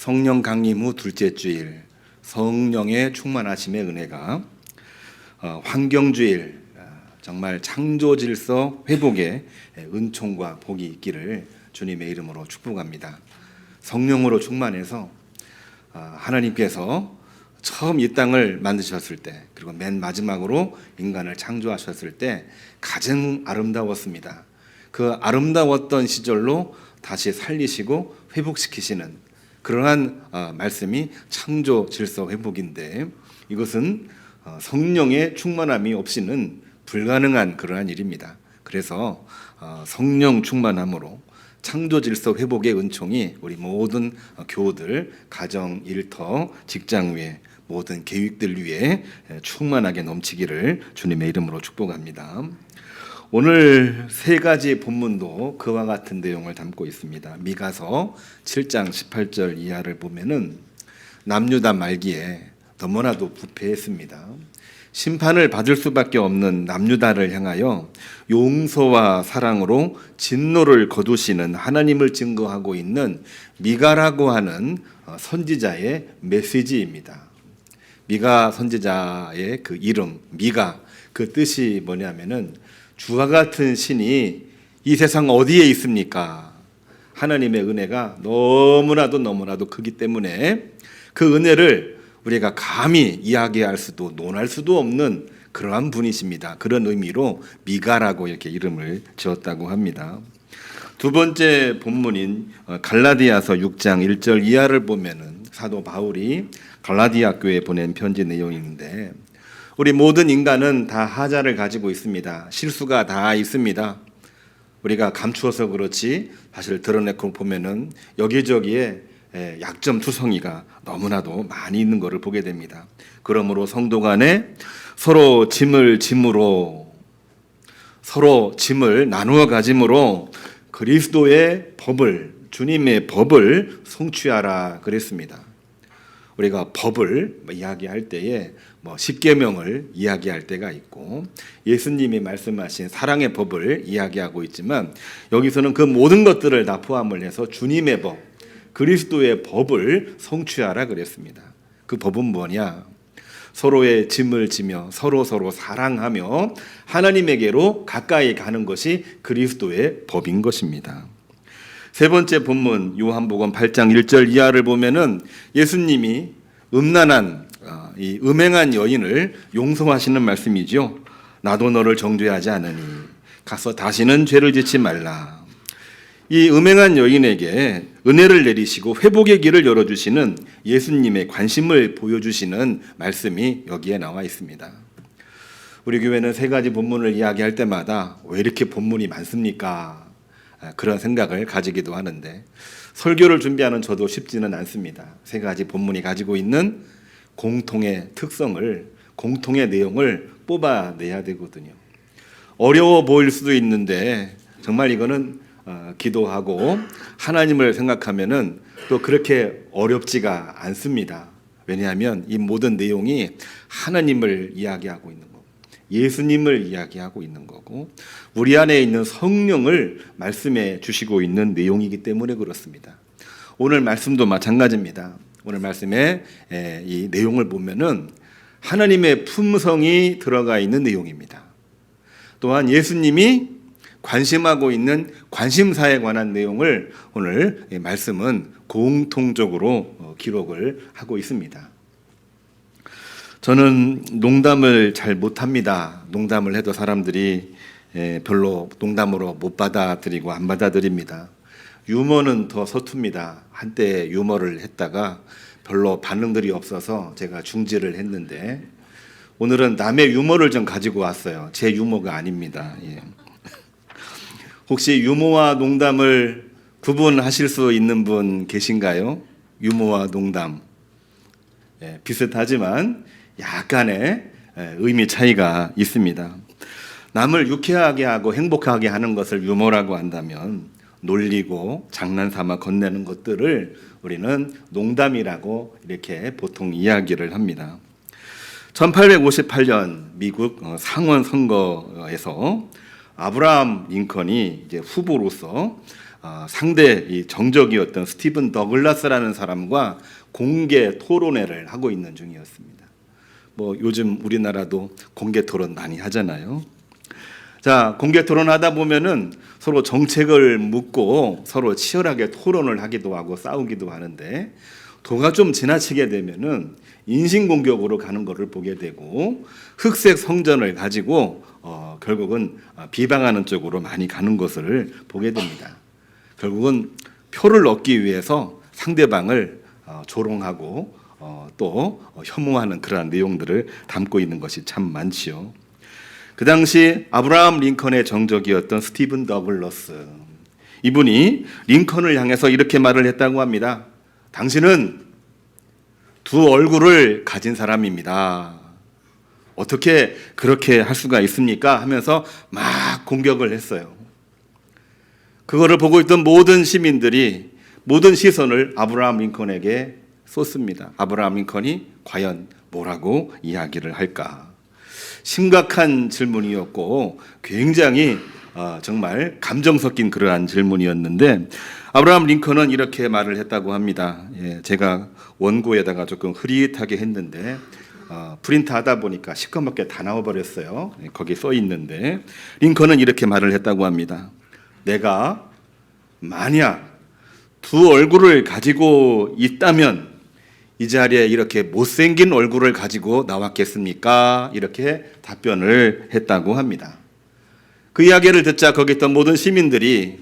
성령 강림 후 둘째 주일 성령의 충만하심의 은혜가 어, 환경주일 아, 정말 창조 질서 회복의 은총과 복이 있기를 주님의 이름으로 축복합니다. 성령으로 충만해서 아, 하나님께서 처음 이 땅을 만드셨을 때 그리고 맨 마지막으로 인간을 창조하셨을 때 가장 아름다웠습니다. 그 아름다웠던 시절로 다시 살리시고 회복시키시는 그러한 어, 말씀이 창조 질서 회복인데 이것은 어, 성령의 충만함이 없이는 불가능한 그러한 일입니다. 그래서 어, 성령 충만함으로 창조 질서 회복의 은총이 우리 모든 어, 교우들 가정 일터 직장 위에 모든 계획들 위에 에, 충만하게 넘치기를 주님의 이름으로 축복합니다. 오늘 세 가지 본문도 그와 같은 내용을 담고 있습니다. 미가서 7장 18절 이하를 보면은 남유다 말기에 너무나도 부패했습니다. 심판을 받을 수밖에 없는 남유다를 향하여 용서와 사랑으로 진노를 거두시는 하나님을 증거하고 있는 미가라고 하는 어, 선지자의 메시지입니다. 미가 선지자의 그 이름 미가 그 뜻이 뭐냐면은 주와 같은 신이 이 세상 어디에 있습니까? 하나님의 은혜가 너무나도 너무나도 크기 때문에 그 은혜를 우리가 감히 이야기할 수도 논할 수도 없는 그러한 분이십니다. 그런 의미로 미가라고 이렇게 이름을 지었다고 합니다. 두 번째 본문인 어, 갈라디아서 6장 1절 이하를 보면은 사도 바울이 갈라디아 교회에 보낸 편지 내용인데 우리 모든 인간은 다 하자를 가지고 있습니다. 실수가 다 있습니다. 우리가 감추어서 그렇지 사실 드러내고 보면은 여기저기에 에, 약점 투성이가 너무나도 많이 있는 것을 보게 됩니다. 그러므로 성도 간에 서로 짐을 짐으로 서로 짐을 나누어 가짐으로 그리스도의 법을 주님의 법을 성취하라 그랬습니다. 우리가 법을 뭐 이야기할 때에 뭐 십계명을 이야기할 때가 있고 예수님이 말씀하신 사랑의 법을 이야기하고 있지만 여기서는 그 모든 것들을 다 포함을 해서 주님의 법, 그리스도의 법을 성취하라 그랬습니다. 그 법은 뭐냐? 서로의 짐을 지며 서로 서로 사랑하며 하나님에게로 가까이 가는 것이 그리스도의 법인 것입니다. 세 번째 본문 요한복음 8장 1절 이하를 보면은 예수님이 음란한 어, 이 음행한 여인을 용서하시는 말씀이죠. 나도 너를 정죄하지 않으니 가서 다시는 죄를 짓지 말라. 이 음행한 여인에게 은혜를 내리시고 회복의 길을 열어주시는 예수님의 관심을 보여주시는 말씀이 여기에 나와 있습니다. 우리 교회는 세 가지 본문을 이야기할 때마다 왜 이렇게 본문이 많습니까? 아, 그런 생각을 가지기도 하는데 설교를 준비하는 저도 쉽지는 않습니다. 세 가지 본문이 가지고 있는 공통의 특성을 공통의 내용을 뽑아내야 되거든요. 어려워 보일 수도 있는데 정말 이거는 어, 기도하고 하나님을 생각하면은 또 그렇게 어렵지가 않습니다. 왜냐하면 이 모든 내용이 하나님을 이야기하고 있는 예수님을 이야기하고 있는 거고 우리 안에 있는 성령을 말씀해 주시고 있는 내용이기 때문에 그렇습니다. 오늘 말씀도 마찬가지입니다. 오늘 말씀의 에, 이 내용을 보면은 하나님의 품성이 들어가 있는 내용입니다. 또한 예수님이 관심하고 있는 관심사에 관한 내용을 오늘 이 말씀은 공통적으로 어, 기록을 하고 있습니다. 저는 농담을 잘 못합니다. 농담을 해도 사람들이 에, 별로 농담으로 못 받아들이고 안 받아들입니다. 유머는 더 서툽니다. 한때 유머를 했다가 별로 반응들이 없어서 제가 중지를 했는데 오늘은 남의 유머를 좀 가지고 왔어요. 제 유머가 아닙니다. 예. 혹시 유머와 농담을 구분하실 수 있는 분 계신가요? 유머와 농담. 예, 비슷하지만 약간의 예, 의미 차이가 있습니다. 남을 유쾌하게 하고 행복하게 하는 것을 유머라고 한다면 놀리고 장난삼아 건네는 것들을 우리는 농담이라고 이렇게 보통 이야기를 합니다. 1858년 미국 어, 상원 선거에서 아브라함 링컨이 이제 후보로서 어, 상대 이 정적이었던 스티븐 더글라스라는 사람과 공개 토론회를 하고 있는 중이었습니다. 뭐 요즘 우리나라도 공개 토론 많이 하잖아요. 자, 공개 토론하다 보면은 서로 정책을 묻고 서로 치열하게 토론을 하기도 하고 싸우기도 하는데 도가 좀 지나치게 되면은 인신 공격으로 가는 것을 보게 되고 흑색 성전을 가지고 어, 결국은 어, 비방하는 쪽으로 많이 가는 것을 보게 됩니다. 결국은 표를 얻기 위해서 상대방을 어, 조롱하고 어, 또 어, 혐오하는 그러한 내용들을 담고 있는 것이 참 많지요. 그 당시 아브라함 링컨의 정적이었던 스티븐 더글러스 이분이 링컨을 향해서 이렇게 말을 했다고 합니다. 당신은 두 얼굴을 가진 사람입니다. 어떻게 그렇게 할 수가 있습니까? 하면서 막 공격을 했어요. 그거를 보고 있던 모든 시민들이 모든 시선을 아브라함 링컨에게 쏟습니다. 아브라함 링컨이 과연 뭐라고 이야기를 할까? 심각한 질문이었고 굉장히 어, 정말 감정 섞인 그러한 질문이었는데 아브라함 링컨은 이렇게 말을 했다고 합니다. 예, 제가 원고에다가 조금 흐릿하게 했는데 어, 프린트 하다 보니까 시커멓게 다 나와버렸어요. 예, 거기 써 있는데 링컨은 이렇게 말을 했다고 합니다. 내가 만약 두 얼굴을 가지고 있다면 이 자리에 이렇게 못생긴 얼굴을 가지고 나왔겠습니까? 이렇게 답변을 했다고 합니다. 그 이야기를 듣자 거기 있던 모든 시민들이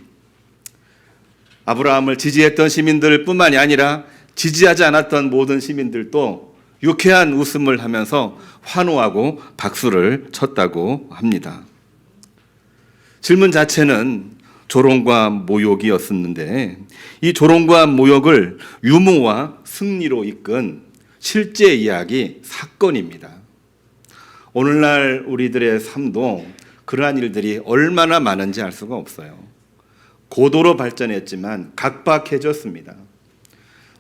아브라함을 지지했던 시민들 뿐만이 아니라 지지하지 않았던 모든 시민들도 유쾌한 웃음을 하면서 환호하고 박수를 쳤다고 합니다. 질문 자체는 조롱과 모욕이었었는데 이 조롱과 모욕을 유머와 승리로 이끈 실제 이야기 사건입니다. 오늘날 우리들의 삶도 그러한 일들이 얼마나 많은지 알 수가 없어요. 고도로 발전했지만 각박해졌습니다.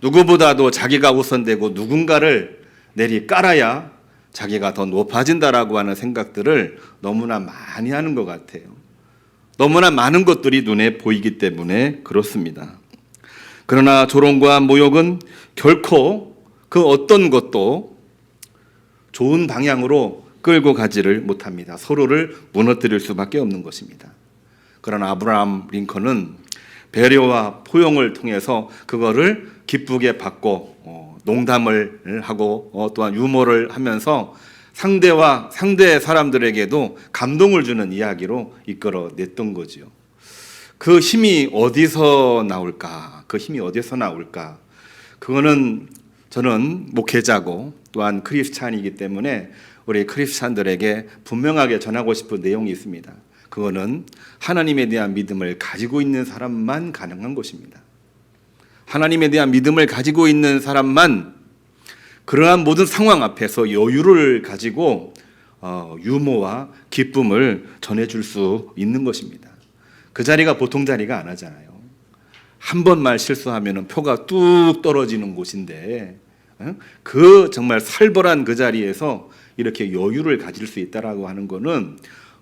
누구보다도 자기가 우선되고 누군가를 내리 깔아야 자기가 더 높아진다라고 하는 생각들을 너무나 많이 하는 것 같아요. 너무나 많은 것들이 눈에 보이기 때문에 그렇습니다. 그러나 조롱과 모욕은 결코 그 어떤 것도 좋은 방향으로 끌고 가지를 못합니다. 서로를 무너뜨릴 수밖에 없는 것입니다. 그러나 아브라함 링컨은 배려와 포용을 통해서 그거를 기쁘게 받고 어, 농담을 하고 어, 또한 유머를 하면서 상대와 상대 사람들에게도 감동을 주는 이야기로 이끌어 냈던 거지요. 그 힘이 어디서 나올까? 그 힘이 어디서 나올까? 그거는 저는 목회자고 또한 크리스찬이기 때문에 우리 크리스찬들에게 분명하게 전하고 싶은 내용이 있습니다. 그거는 하나님에 대한 믿음을 가지고 있는 사람만 가능한 것입니다. 하나님에 대한 믿음을 가지고 있는 사람만 그러한 모든 상황 앞에서 여유를 가지고 어, 유머와 기쁨을 전해줄 수 있는 것입니다. 그 자리가 보통 자리가 안 하잖아요. 한번말 실수하면 표가 뚝 떨어지는 곳인데 어? 그 정말 살벌한 그 자리에서 이렇게 여유를 가질 수 있다라고 하는 거는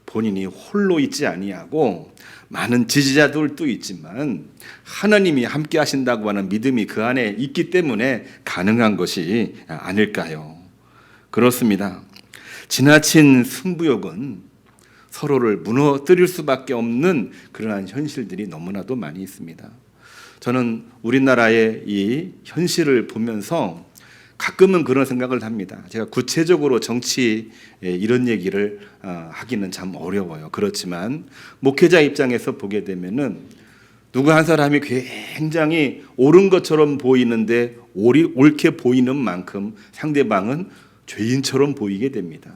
본인이 홀로 있지 아니하고 많은 지지자들도 있지만 하나님이 함께 하신다고 하는 믿음이 그 안에 있기 때문에 가능한 것이 아닐까요? 그렇습니다. 지나친 승부욕은 서로를 무너뜨릴 수밖에 없는 그러한 현실들이 너무나도 많이 있습니다. 저는 우리나라의 이 현실을 보면서 가끔은 그런 생각을 합니다. 제가 구체적으로 정치 이런 얘기를 어, 하기는 참 어려워요. 그렇지만 목회자 입장에서 보게 되면은 누구 한 사람이 굉장히 옳은 것처럼 보이는데 옳이, 옳게 보이는 만큼 상대방은 죄인처럼 보이게 됩니다.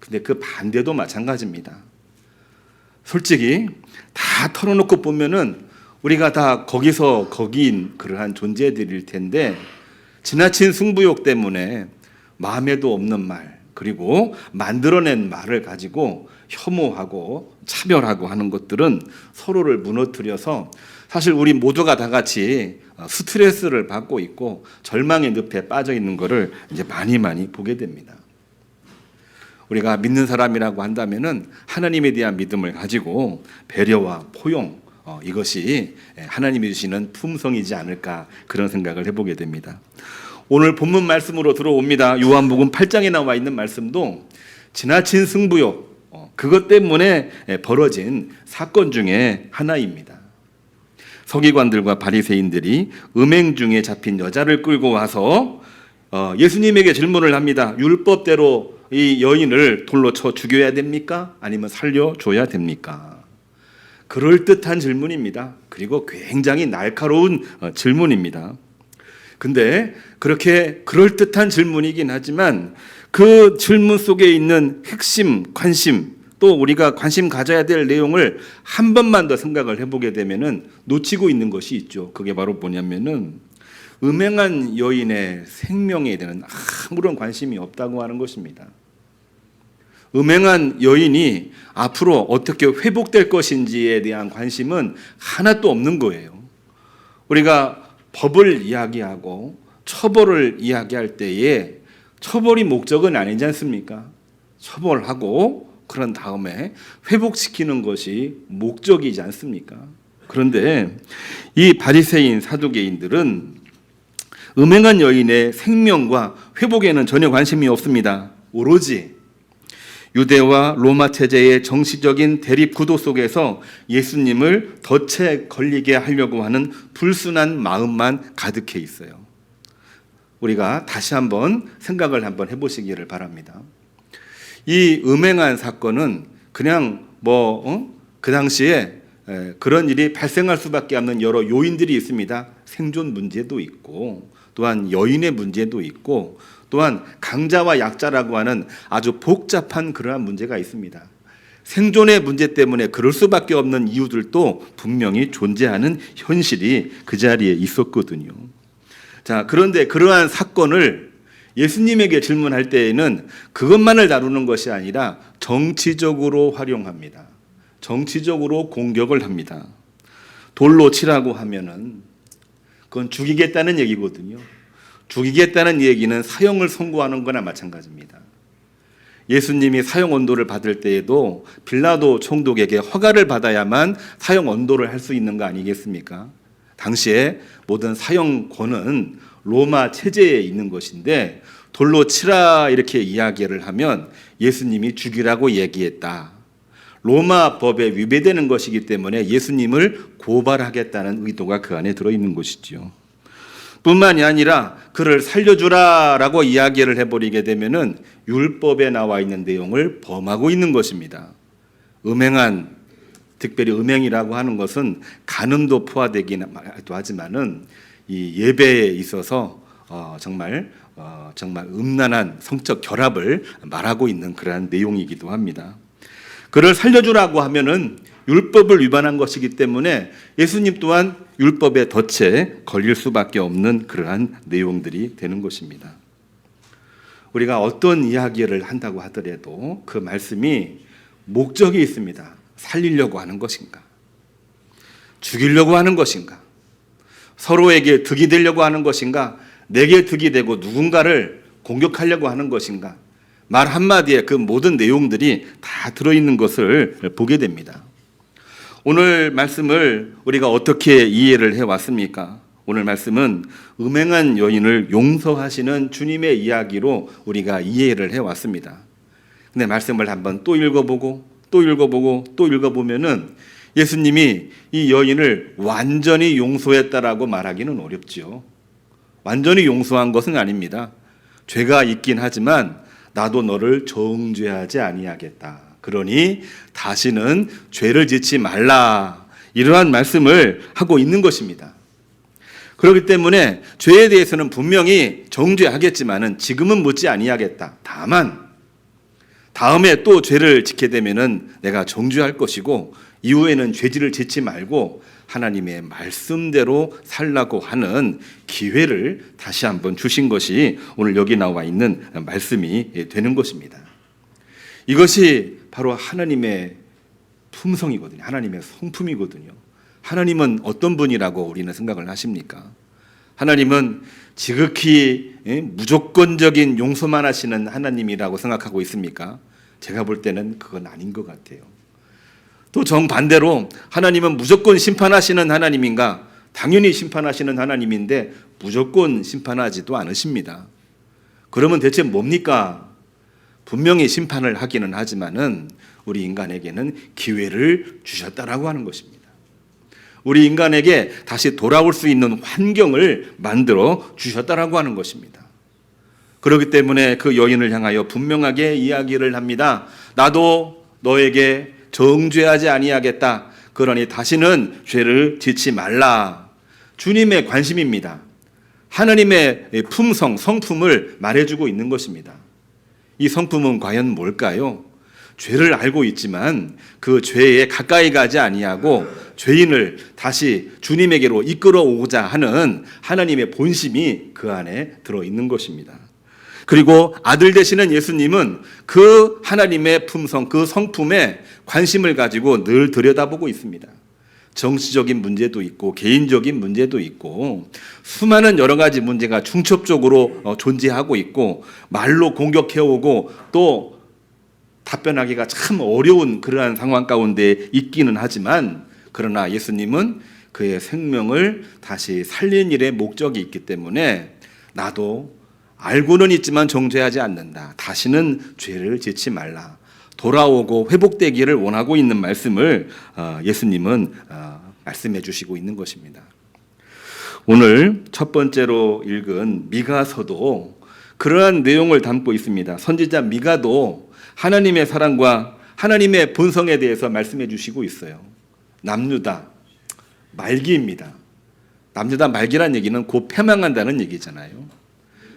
근데 그 반대도 마찬가지입니다. 솔직히 다 털어놓고 보면은 우리가 다 거기서 거기인 그러한 존재들일 텐데 지나친 승부욕 때문에 마음에도 없는 말 그리고 만들어낸 말을 가지고 혐오하고 차별하고 하는 것들은 서로를 무너뜨려서 사실 우리 모두가 다 같이 스트레스를 받고 있고 절망의 늪에 빠져 있는 것을 이제 많이 많이 보게 됩니다. 우리가 믿는 사람이라고 한다면은 하나님에 대한 믿음을 가지고 배려와 포용 어, 이것이 하나님이 주시는 품성이지 않을까 그런 생각을 해보게 됩니다. 오늘 본문 말씀으로 들어옵니다. 요한복음 8장에 나와 있는 말씀도 지나친 승부욕 어, 그것 때문에 벌어진 사건 중에 하나입니다. 서기관들과 바리새인들이 음행 중에 잡힌 여자를 끌고 와서 어, 예수님에게 질문을 합니다. 율법대로 이 여인을 돌로 쳐 죽여야 됩니까? 아니면 살려줘야 됩니까? 그럴 듯한 질문입니다. 그리고 굉장히 날카로운 어, 질문입니다. 근데 그렇게 그럴 듯한 질문이긴 하지만 그 질문 속에 있는 핵심 관심 또 우리가 관심 가져야 될 내용을 한 번만 더 생각을 해보게 되면은 놓치고 있는 것이 있죠. 그게 바로 뭐냐면은 음행한 여인의 생명에 대한 아무런 관심이 없다고 하는 것입니다. 음행한 여인이 앞으로 어떻게 회복될 것인지에 대한 관심은 하나도 없는 거예요. 우리가 법을 이야기하고 처벌을 이야기할 때에 처벌이 목적은 아니지 않습니까? 처벌하고 그런 다음에 회복시키는 것이 목적이지 않습니까? 그런데 이 바리새인 사두개인들은 음행한 여인의 생명과 회복에는 전혀 관심이 없습니다. 오로지 유대와 로마 체제의 정치적인 대립 구도 속에서 예수님을 덫에 걸리게 하려고 하는 불순한 마음만 가득해 있어요. 우리가 다시 한번 생각을 한번 해보시기를 바랍니다. 이 음행한 사건은 그냥 뭐그 어? 당시에 그런 일이 발생할 수밖에 없는 여러 요인들이 있습니다. 생존 문제도 있고 또한 여인의 문제도 있고 또한 강자와 약자라고 하는 아주 복잡한 그러한 문제가 있습니다. 생존의 문제 때문에 그럴 수밖에 없는 이유들도 분명히 존재하는 현실이 그 자리에 있었거든요. 자, 그런데 그러한 사건을 예수님에게 질문할 때에는 그것만을 다루는 것이 아니라 정치적으로 활용합니다. 정치적으로 공격을 합니다. 돌로 치라고 하면은 그건 죽이겠다는 얘기거든요. 죽이겠다는 얘기는 사형을 선고하는 거나 마찬가지입니다. 예수님이 사형 언도를 받을 때에도 빌라도 총독에게 허가를 받아야만 사형 언도를 할 수 있는 거 아니겠습니까? 당시에 모든 사형권은 로마 체제에 있는 것인데 돌로 치라 이렇게 이야기를 하면 예수님이 죽이라고 얘기했다. 로마 법에 위배되는 것이기 때문에 예수님을 고발하겠다는 의도가 그 안에 들어 있는 것이지요. 뿐만이 아니라 그를 살려주라라고 이야기를 해버리게 되면은 율법에 나와 있는 내용을 범하고 있는 것입니다. 음행한 특별히 음행이라고 하는 것은 간음도 포함되기도 하지만은 이 예배에 있어서 어 정말 어 정말 음란한 성적 결합을 말하고 있는 그러한 내용이기도 합니다. 그를 살려주라고 하면은 율법을 위반한 것이기 때문에 예수님 또한 율법의 덫에 걸릴 수밖에 없는 그러한 내용들이 되는 것입니다. 우리가 어떤 이야기를 한다고 하더라도 그 말씀이 목적이 있습니다. 살리려고 하는 것인가? 죽이려고 하는 것인가? 서로에게 득이 되려고 하는 것인가? 내게 득이 되고 누군가를 공격하려고 하는 것인가? 말 한마디에 그 모든 내용들이 다 들어있는 것을 보게 됩니다. 오늘 말씀을 우리가 어떻게 이해를 해왔습니까? 오늘 말씀은 음행한 여인을 용서하시는 주님의 이야기로 우리가 이해를 해왔습니다. 근데 말씀을 한번 또 읽어보고 또 읽어보고 또 읽어보면은 예수님이 이 여인을 완전히 용서했다라고 말하기는 어렵지요. 완전히 용서한 것은 아닙니다. 죄가 있긴 하지만 나도 너를 정죄하지 아니하겠다. 그러니 다시는 죄를 짓지 말라. 이러한 말씀을 하고 있는 것입니다. 그렇기 때문에 죄에 대해서는 분명히 정죄하겠지만은 지금은 묻지 아니하겠다. 다만 다음에 또 죄를 짓게 되면은 내가 정죄할 것이고 이후에는 죄질을 짓지 말고 하나님의 말씀대로 살라고 하는 기회를 다시 한번 주신 것이 오늘 여기 나와 있는 말씀이 되는 것입니다. 이것이 바로 하나님의 품성이거든요. 하나님의 성품이거든요. 하나님은 어떤 분이라고 우리는 생각을 하십니까? 하나님은 지극히 예, 무조건적인 용서만 하시는 하나님이라고 생각하고 있습니까? 제가 볼 때는 그건 아닌 것 같아요. 또 정반대로 하나님은 무조건 심판하시는 하나님인가? 당연히 심판하시는 하나님인데 무조건 심판하지도 않으십니다. 그러면 대체 뭡니까? 분명히 심판을 하기는 하지만은 우리 인간에게는 기회를 주셨다라고 하는 것입니다. 우리 인간에게 다시 돌아올 수 있는 환경을 만들어 주셨다라고 하는 것입니다. 그렇기 때문에 그 여인을 향하여 분명하게 이야기를 합니다. 나도 너에게 정죄하지 아니하겠다. 그러니 다시는 죄를 짓지 말라. 주님의 관심입니다. 하나님의 품성, 성품을 말해주고 있는 것입니다. 이 성품은 과연 뭘까요? 죄를 알고 있지만 그 죄에 가까이 가지 아니하고 죄인을 다시 주님에게로 이끌어 오고자 하는 하나님의 본심이 그 안에 들어 있는 것입니다. 그리고 아들 되시는 예수님은 그 하나님의 품성, 그 성품에 관심을 가지고 늘 들여다보고 있습니다. 정치적인 문제도 있고 개인적인 문제도 있고 수많은 여러 가지 문제가 중첩적으로 어, 존재하고 있고 말로 공격해오고 또 답변하기가 참 어려운 그러한 상황 가운데 있기는 하지만 그러나 예수님은 그의 생명을 다시 살린 일에 목적이 있기 때문에 나도 알고는 있지만 정죄하지 않는다. 다시는 죄를 짓지 말라. 돌아오고 회복되기를 원하고 있는 말씀을 어, 예수님은 어, 말씀해 주시고 있는 것입니다. 오늘 첫 번째로 읽은 미가서도 그러한 내용을 담고 있습니다. 선지자 미가도 하나님의 사랑과 하나님의 본성에 대해서 말씀해 주시고 있어요. 남유다 말기입니다. 남유다 말기란 얘기는 곧 패망한다는 얘기잖아요.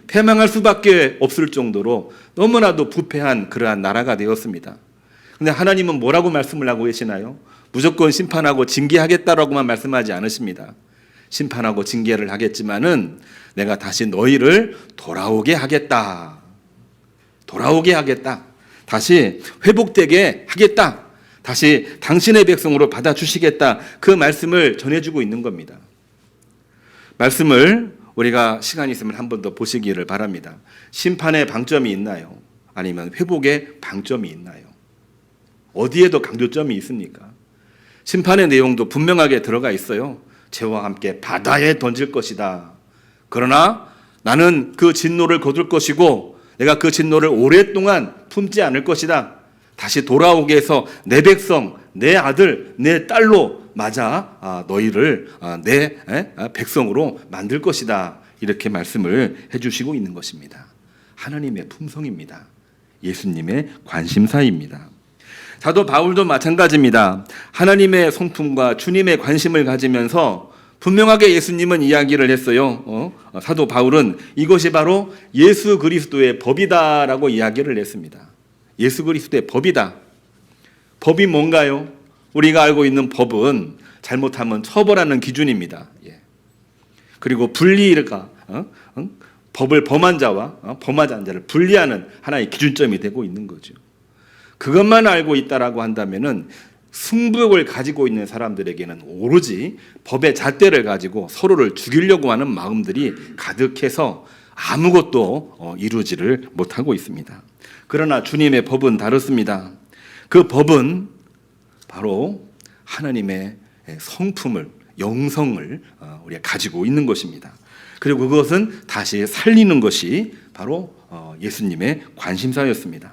패망할 수밖에 없을 정도로 너무나도 부패한 그러한 나라가 되었습니다. 근데 하나님은 뭐라고 말씀을 하고 계시나요? 무조건 심판하고 징계하겠다라고만 말씀하지 않으십니다. 심판하고 징계를 하겠지만은 내가 다시 너희를 돌아오게 하겠다. 돌아오게 하겠다. 다시 회복되게 하겠다. 다시 당신의 백성으로 받아주시겠다. 그 말씀을 전해주고 있는 겁니다. 말씀을 우리가 시간이 있으면 한 번 더 보시기를 바랍니다. 심판의 방점이 있나요? 아니면 회복의 방점이 있나요? 어디에 더 강조점이 있습니까? 심판의 내용도 분명하게 들어가 있어요. 죄와 함께 바다에 던질 것이다. 그러나 나는 그 진노를 거둘 것이고 내가 그 진노를 오랫동안 품지 않을 것이다. 다시 돌아오게 해서 내 백성, 내 아들, 내 딸로 맞아 아, 너희를 아, 내 에? 아, 백성으로 만들 것이다. 이렇게 말씀을 해주시고 있는 것입니다. 하나님의 품성입니다. 예수님의 관심사입니다. 사도 바울도 마찬가지입니다. 하나님의 성품과 주님의 관심을 가지면서 분명하게 예수님은 이야기를 했어요. 어? 사도 바울은 이것이 바로 예수 그리스도의 법이다라고 이야기를 했습니다. 예수 그리스도의 법이다. 법이 뭔가요? 우리가 알고 있는 법은 잘못하면 처벌하는 기준입니다. 예. 그리고 분리가 어? 어? 법을 범한 자와 어? 범하지 자를 분리하는 하나의 기준점이 되고 있는 거죠. 그것만 알고 있다라고 한다면은 승부욕을 가지고 있는 사람들에게는 오로지 법의 잣대를 가지고 서로를 죽이려고 하는 마음들이 가득해서 아무것도 어, 이루지를 못하고 있습니다. 그러나 주님의 법은 다릅니다. 그 법은 바로 하나님의 성품을 영성을 어, 우리가 가지고 있는 것입니다. 그리고 그것은 다시 살리는 것이 바로 어, 예수님의 관심사였습니다.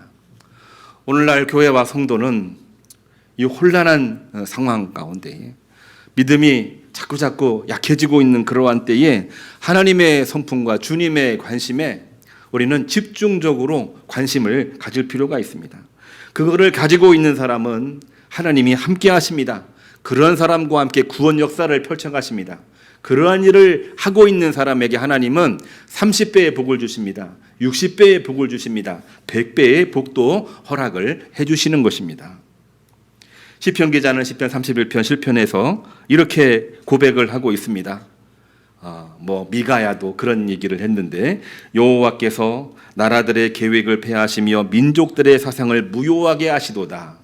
오늘날 교회와 성도는 이 혼란한 어, 상황 가운데 믿음이 자꾸 자꾸 약해지고 있는 그러한 때에 하나님의 성품과 주님의 관심에 우리는 집중적으로 관심을 가질 필요가 있습니다. 그거를 가지고 있는 사람은 하나님이 함께 하십니다. 그런 사람과 함께 구원 역사를 펼쳐 가십니다. 그러한 일을 하고 있는 사람에게 하나님은 30배의 복을 주십니다. 60배의 복을 주십니다. 100배의 복도 허락을 해 주시는 것입니다. 시편 기자는 시편 31편 실편에서 이렇게 고백을 하고 있습니다. 어, 뭐 미가야도 그런 얘기를 했는데 여호와께서 나라들의 계획을 폐하시며 민족들의 사상을 무효하게 하시도다.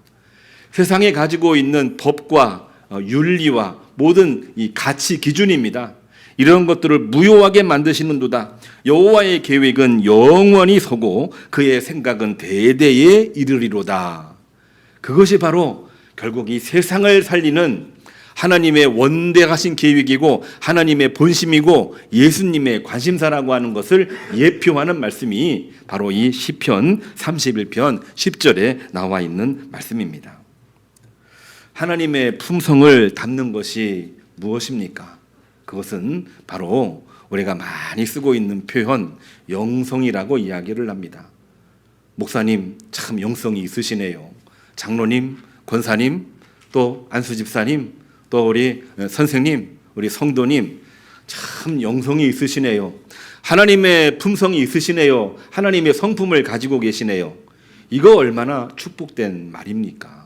세상에 가지고 있는 법과 어, 윤리와 모든 이 가치 기준입니다. 이런 것들을 무효하게 만드시는도다. 여호와의 계획은 영원히 서고 그의 생각은 대대에 이르리로다. 그것이 바로 결국 이 세상을 살리는 하나님의 원대하신 계획이고 하나님의 본심이고 예수님의 관심사라고 하는 것을 예표하는 말씀이 바로 이 시편 31편 10절에 나와 있는 말씀입니다. 하나님의 품성을 담는 것이 무엇입니까? 그것은 바로 우리가 많이 쓰고 있는 표현 영성이라고 이야기를 합니다. 목사님 참 영성이 있으시네요. 장로님, 권사님, 또 안수 집사님, 또 우리 선생님, 우리 성도님 참 영성이 있으시네요. 하나님의 품성이 있으시네요. 하나님의 성품을 가지고 계시네요. 이거 얼마나 축복된 말입니까?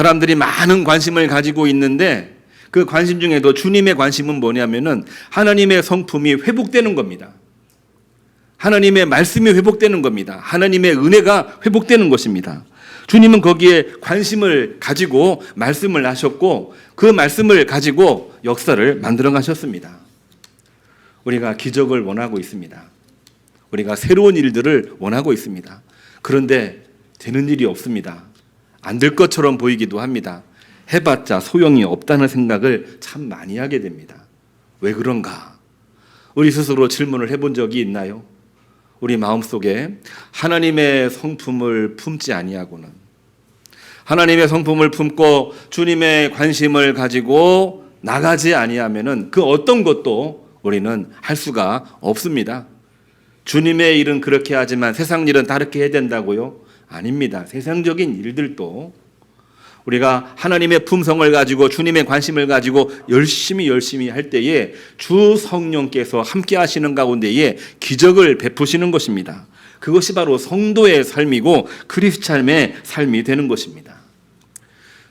사람들이 많은 관심을 가지고 있는데 그 관심 중에도 주님의 관심은 뭐냐면은 하나님의 성품이 회복되는 겁니다. 하나님의 말씀이 회복되는 겁니다. 하나님의 은혜가 회복되는 것입니다. 주님은 거기에 관심을 가지고 말씀을 하셨고 그 말씀을 가지고 역사를 만들어 가셨습니다. 우리가 기적을 원하고 있습니다. 우리가 새로운 일들을 원하고 있습니다. 그런데 되는 일이 없습니다. 안 될 것처럼 보이기도 합니다. 해봤자 소용이 없다는 생각을 참 많이 하게 됩니다. 왜 그런가? 우리 스스로 질문을 해본 적이 있나요? 우리 마음속에 하나님의 성품을 품지 아니하고는 하나님의 성품을 품고 주님의 관심을 가지고 나가지 아니하면은 그 어떤 것도 우리는 할 수가 없습니다. 주님의 일은 그렇게 하지만 세상 일은 다르게 해야 된다고요? 아닙니다. 세상적인 일들도 우리가 하나님의 품성을 가지고 주님의 관심을 가지고 열심히 열심히 할 때에 주 성령께서 함께 하시는 가운데에 기적을 베푸시는 것입니다. 그것이 바로 성도의 삶이고 크리스찬의 삶이 되는 것입니다.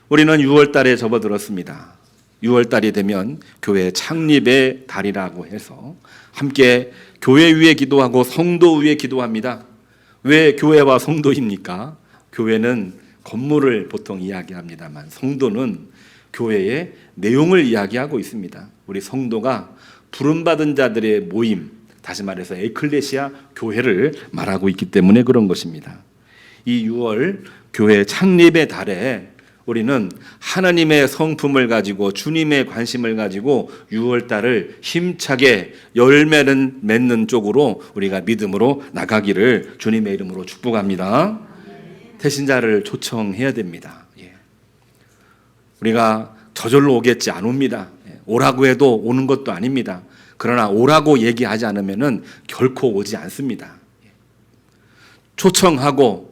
우리는 6월 달에 접어들었습니다. 6월 달이 되면 교회 창립의 달이라고 해서 함께 교회 위에 기도하고 성도 위에 기도합니다. 왜 교회와 성도입니까? 교회는 건물을 보통 이야기합니다만 성도는 교회의 내용을 이야기하고 있습니다. 우리 성도가 부름받은 자들의 모임, 다시 말해서 에클레시아 교회를 말하고 있기 때문에 그런 것입니다. 이 6월 교회 창립의 달에 우리는 하나님의 성품을 가지고 주님의 관심을 가지고 6월 달을 힘차게 열매는 맺는 쪽으로 우리가 믿음으로 나가기를 주님의 이름으로 축복합니다. 태신자를 초청해야 됩니다. 예. 우리가 저절로 오겠지 안 옵니다. 예. 오라고 해도 오는 것도 아닙니다. 그러나 오라고 얘기하지 않으면은 결코 오지 않습니다. 예. 초청하고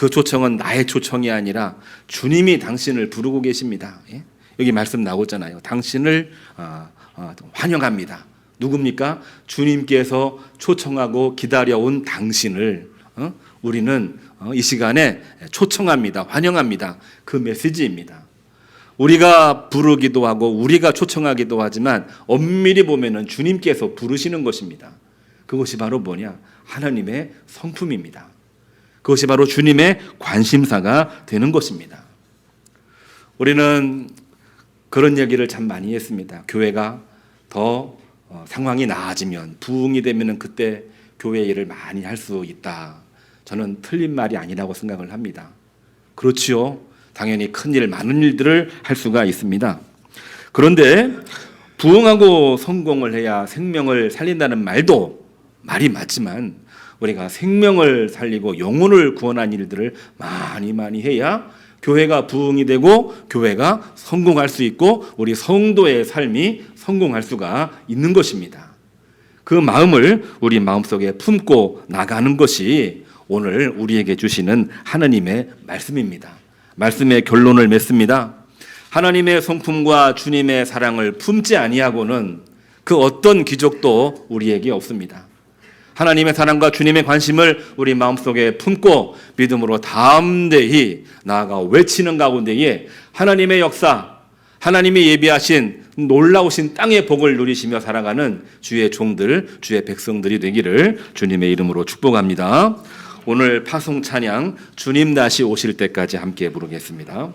그 초청은 나의 초청이 아니라 주님이 당신을 부르고 계십니다. 예? 여기 말씀 나오잖아요. 당신을 어, 어, 환영합니다. 누굽니까? 주님께서 초청하고 기다려온 당신을 어? 우리는 어, 이 시간에 초청합니다. 환영합니다. 그 메시지입니다. 우리가 부르기도 하고 우리가 초청하기도 하지만 엄밀히 보면은 주님께서 부르시는 것입니다. 그것이 바로 뭐냐? 하나님의 성품입니다. 그것이 바로 주님의 관심사가 되는 것입니다. 우리는 그런 얘기를 참 많이 했습니다. 교회가 더 어, 상황이 나아지면 부흥이 되면은 그때 교회 일을 많이 할 수 있다. 저는 틀린 말이 아니라고 생각을 합니다. 그렇지요. 당연히 큰 일, 많은 일들을 할 수가 있습니다. 그런데 부흥하고 성공을 해야 생명을 살린다는 말도 말이 맞지만 우리가 생명을 살리고 영혼을 구원한 일들을 많이 많이 해야 교회가 부흥이 되고 교회가 성공할 수 있고 우리 성도의 삶이 성공할 수가 있는 것입니다. 그 마음을 우리 마음속에 품고 나가는 것이 오늘 우리에게 주시는 하나님의 말씀입니다. 말씀의 결론을 맺습니다. 하나님의 성품과 주님의 사랑을 품지 아니하고는 그 어떤 기적도 우리에게 없습니다. 하나님의 사랑과 주님의 관심을 우리 마음속에 품고 믿음으로 담대히 나아가 외치는 가운데에 하나님의 역사, 하나님이 예비하신 놀라우신 땅의 복을 누리시며 살아가는 주의 종들, 주의 백성들이 되기를 주님의 이름으로 축복합니다. 오늘 파송 찬양 주님 다시 오실 때까지 함께 부르겠습니다.